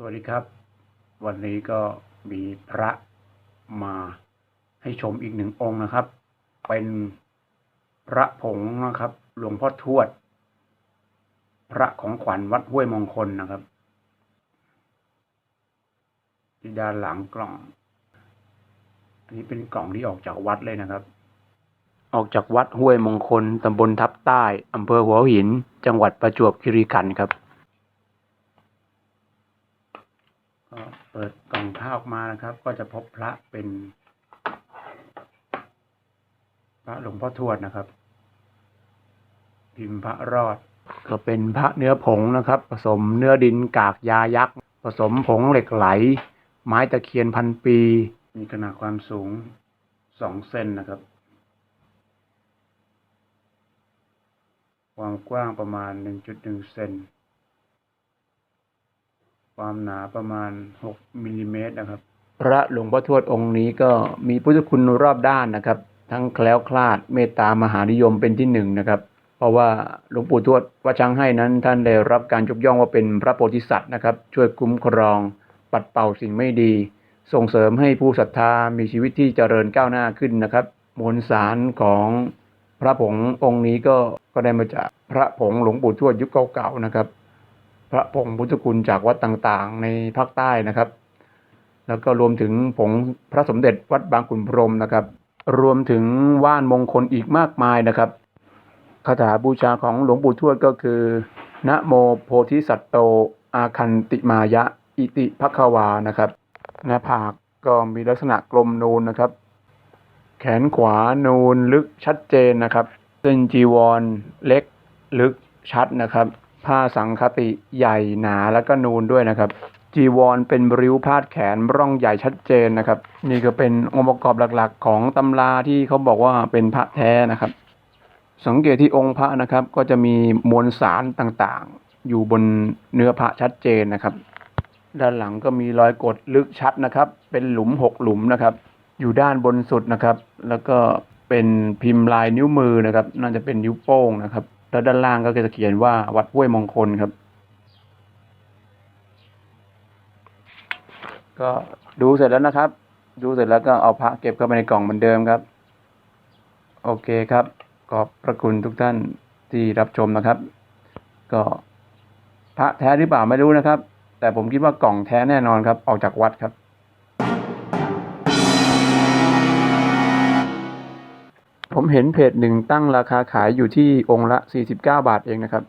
สวัสดีครับ วันนี้ก็มีพระมาให้ชมอีกหนึ่งองค์นะครับ เป็นพระผงนะครับ หลวงพ่อทวด พระของขวัญวัดห้วยมงคลนะครับ ที่ด้านหลังกล่อง อันนี้เป็นกล่องที่ออกจากวัดเลยนะครับ ออกจากวัดห้วยมงคลตำบลทับใต้อำเภอหัวหิน จังหวัดประจวบคีรีขันธ์ครับ ก็ เปิดกล่องผ้าออกมานะครับ ก็จะพบพระเป็น พระหลวงพ่อทวดนะครับ พิมพ์พระรอด ก็เป็นพระเนื้อผงนะครับ ผสมเนื้อดินกากยายักษ์ ผสมผงเหล็กไหล ไม้ตะเคียนพันปี มีขนาดความสูงสองเซนนะครับ ความกว้างประมาณ1.1เซน ความหนาประมาณ 6มิลลิเมตรนะครับ พระหลวงพ่อทวดองค์นี้ก็มีพุทธคุณรอบด้านนะครับ ทั้งแคล้วคลาดเมตตามหานิยมเป็นที่หนึ่งนะครับ เพราะว่าหลวงปู่ทวดวัดช้างให้นั้น ท่านได้รับการยกย่องว่าเป็นพระโพธิสัตว์นะครับ ช่วยคุ้มครอง ปัดเป่าสิ่งไม่ดี ส่งเสริมให้ผู้ศรัทธามีชีวิตที่เจริญก้าวหน้าขึ้นนะครับมวลสารของพระผงองค์นี้ก็ก็ได้มาจากพระผงหลวงปู่ทวดยุคเก่าๆนะครับ พระผงพุทธคุณจากวัดต่างๆ ในภาคใต้นะครับ แล้วก็รวมถึงผงพระสมเด็จวัดบางขุนพรหมนะครับ รวมถึงว่านมงคลอีกมากมายนะครับคาถาบูชาของหลวงปู่ทวดก็คือนะโมโพธิสัตโต อาคันติมายะ อิติภควานะครับหน้าผากก็มีลักษณะกลมนูนนะครับ แขนขวานูนลึกชัดเจนนะครับเส้นจีวรเล็กลึกชัดนะครับ ผ้าสังคติใหญ่หนาแล้วก็นูนด้วยนะครับ จีวรเป็นริ้วพาดแขนร่องใหญ่ชัดเจนนะครับ นี่ก็เป็นองค์ประกอบหลักๆ ของตำราที่เขาบอกว่าเป็นพระแท้นะครับ สังเกตที่องค์พระนะครับ ก็จะมีมวลสารต่างๆ อยู่บนเนื้อพระชัดเจนนะครับ ด้านหลังก็มีรอยกดลึกชัดนะครับ เป็นหลุมหกหลุมนะครับ อยู่ด้านบนสุดนะครับ แล้วก็เป็นพิมพ์ลายนิ้วมือนะครับ น่าจะเป็นนิ้วโป้งนะครับ แล้วด้านล่างก็จะเขียนว่าวัดห้วยมงคลครับ ก็ดูเสร็จแล้วนะครับ ดูเสร็จแล้วก็เอาพระเก็บเข้าไปในกล่องเหมือนเดิมครับ โอเคครับ ขอบพระคุณทุกท่านที่รับชมนะครับ ก็พระแท้หรือเปล่าไม่รู้นะครับ แต่ผมคิดว่ากล่องแท้แน่นอนครับ ออกจากวัดครับ ผมเห็นเพจหนึ่งตั้งราคาขายอยู่ที่องค์ละ 49 บาทเองนะครับ